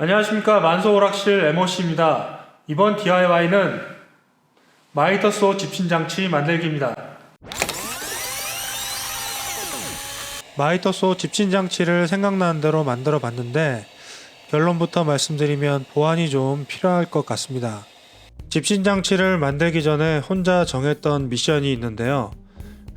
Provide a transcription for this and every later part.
안녕하십니까 만소오락실 MOC입니다. 이번 DIY는 마이터소 집신장치 만들기입니다. 마이터소 집신장치를 생각나는 대로 만들어 봤는데 결론부터 말씀드리면 보완이 좀 필요할 것 같습니다. 집신장치를 만들기 전에 혼자 정했던 미션이 있는데요.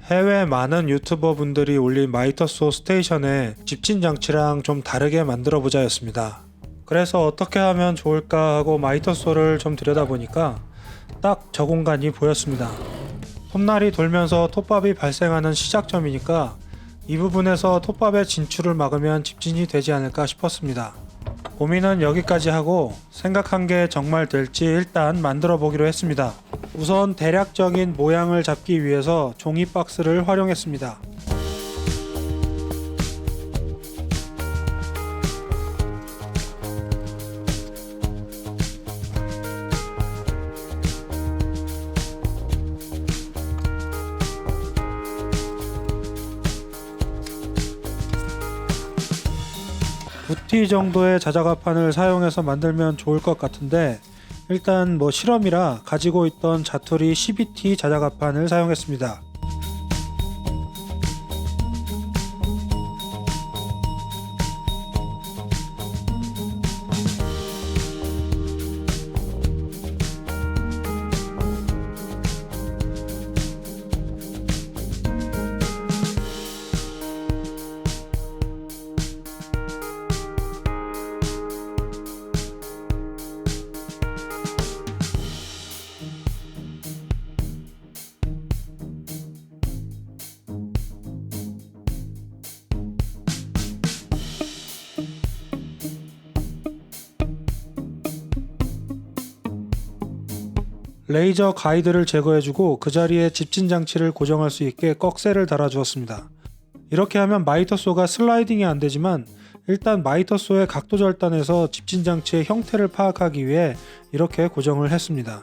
해외 많은 유튜버 분들이 올린 마이터소 스테이션에 집신장치랑 좀 다르게 만들어 보자였습니다. 그래서 어떻게 하면 좋을까 하고 마이터소를 좀 들여다보니까 딱 저 공간이 보였습니다. 톱날이 돌면서 톱밥이 발생하는 시작점이니까 이 부분에서 톱밥의 진출을 막으면 집진이 되지 않을까 싶었습니다. 고민은 여기까지 하고 생각한 게 정말 될지 일단 만들어 보기로 했습니다. 우선 대략적인 모양을 잡기 위해서 종이 박스를 활용했습니다. 부티 정도의 자작합판을 사용해서 만들면 좋을 것 같은데 일단 뭐 실험이라 가지고 있던 자투리 12T 자작합판을 사용했습니다. 레이저 가이드를 제거해주고 그 자리에 집진 장치를 고정할 수 있게 꺽쇠를 달아주었습니다. 이렇게 하면 마이터소가 슬라이딩이 안 되지만 일단 마이터소의 각도 절단에서 집진 장치의 형태를 파악하기 위해 이렇게 고정을 했습니다.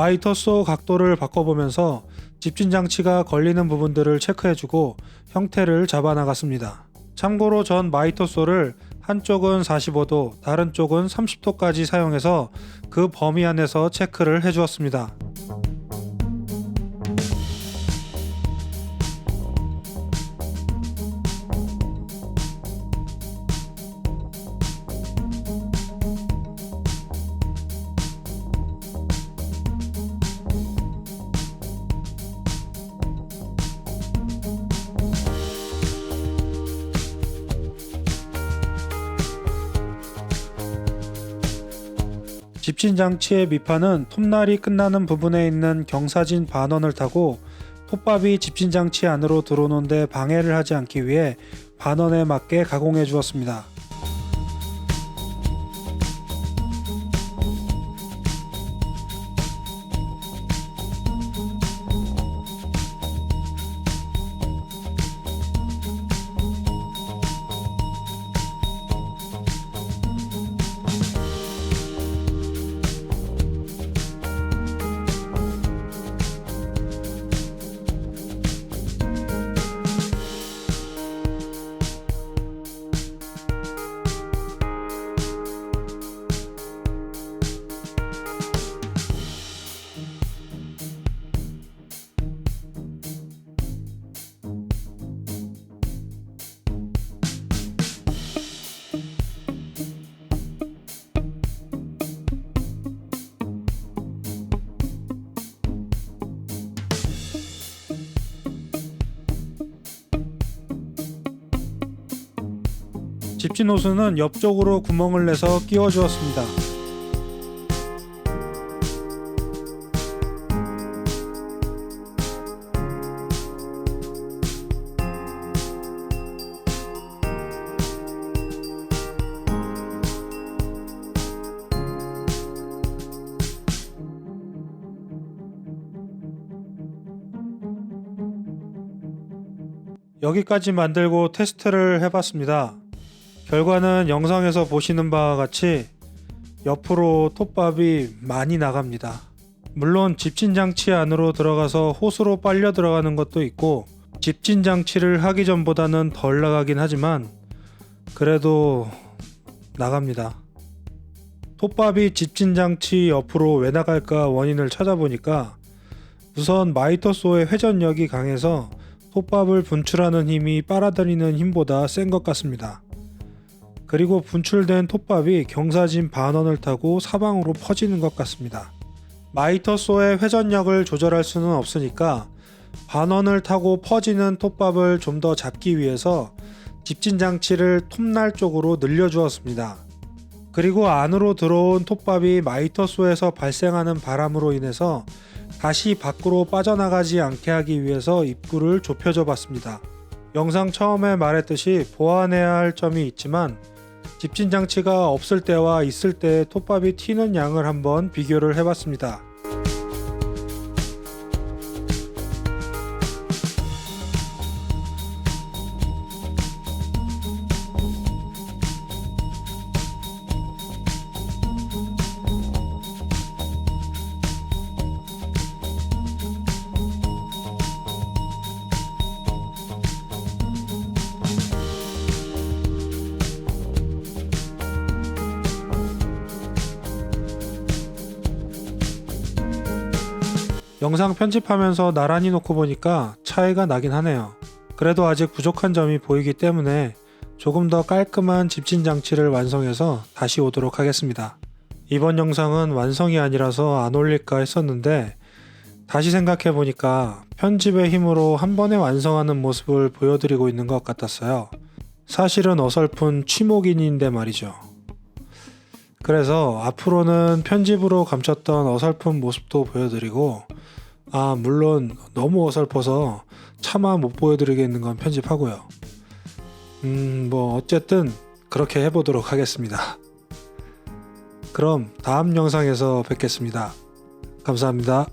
마이터소 각도를 바꿔보면서 집진 장치가 걸리는 부분들을 체크해주고 형태를 잡아나갔습니다. 참고로 전 마이터소를 한쪽은 45도, 다른 쪽은 30도까지 사용해서 그 범위 안에서 체크를 해주었습니다. 집진 장치의 밑판은 톱날이 끝나는 부분에 있는 경사진 반원을 타고 톱밥이 집진 장치 안으로 들어오는데 방해를 하지 않기 위해 반원에 맞게 가공해 주었습니다. 집진 호수는 옆쪽으로 구멍을 내서 끼워 주었습니다. 여기까지 만들고 테스트를 해봤습니다. 결과는 영상에서 보시는 바와 같이 옆으로 톱밥이 많이 나갑니다. 물론 집진 장치 안으로 들어가서 호스로 빨려 들어가는 것도 있고 집진 장치를 하기 전보다는 덜 나가긴 하지만 그래도 나갑니다. 톱밥이 집진 장치 옆으로 왜 나갈까 원인을 찾아보니까 우선 마이터소의 회전력이 강해서 톱밥을 분출하는 힘이 빨아들이는 힘보다 센 것 같습니다. 그리고 분출된 톱밥이 경사진 반원을 타고 사방으로 퍼지는 것 같습니다. 마이터소의 회전력을 조절할 수는 없으니까 반원을 타고 퍼지는 톱밥을 좀 더 잡기 위해서 집진 장치를 톱날 쪽으로 늘려주었습니다. 그리고 안으로 들어온 톱밥이 마이터소에서 발생하는 바람으로 인해서 다시 밖으로 빠져나가지 않게 하기 위해서 입구를 좁혀줘 봤습니다. 영상 처음에 말했듯이 보완해야 할 점이 있지만 집진 장치가 없을 때와 있을 때 톱밥이 튀는 양을 한번 비교를 해봤습니다. 영상 편집하면서 나란히 놓고 보니까 차이가 나긴 하네요. 그래도 아직 부족한 점이 보이기 때문에 조금 더 깔끔한 집진 장치를 완성해서 다시 오도록 하겠습니다. 이번 영상은 완성이 아니라서 안 올릴까 했었는데 다시 생각해 보니까 편집의 힘으로 한 번에 완성하는 모습을 보여드리고 있는 것 같았어요. 사실은 어설픈 취목인인데 말이죠. 그래서 앞으로는 편집으로 감췄던 어설픈 모습도 보여드리고 아 물론 너무 어설퍼서 차마 못 보여드리겠는 건 편집하고요. 음 뭐 어쨌든 그렇게 해보도록 하겠습니다. 그럼 다음 영상에서 뵙겠습니다. 감사합니다.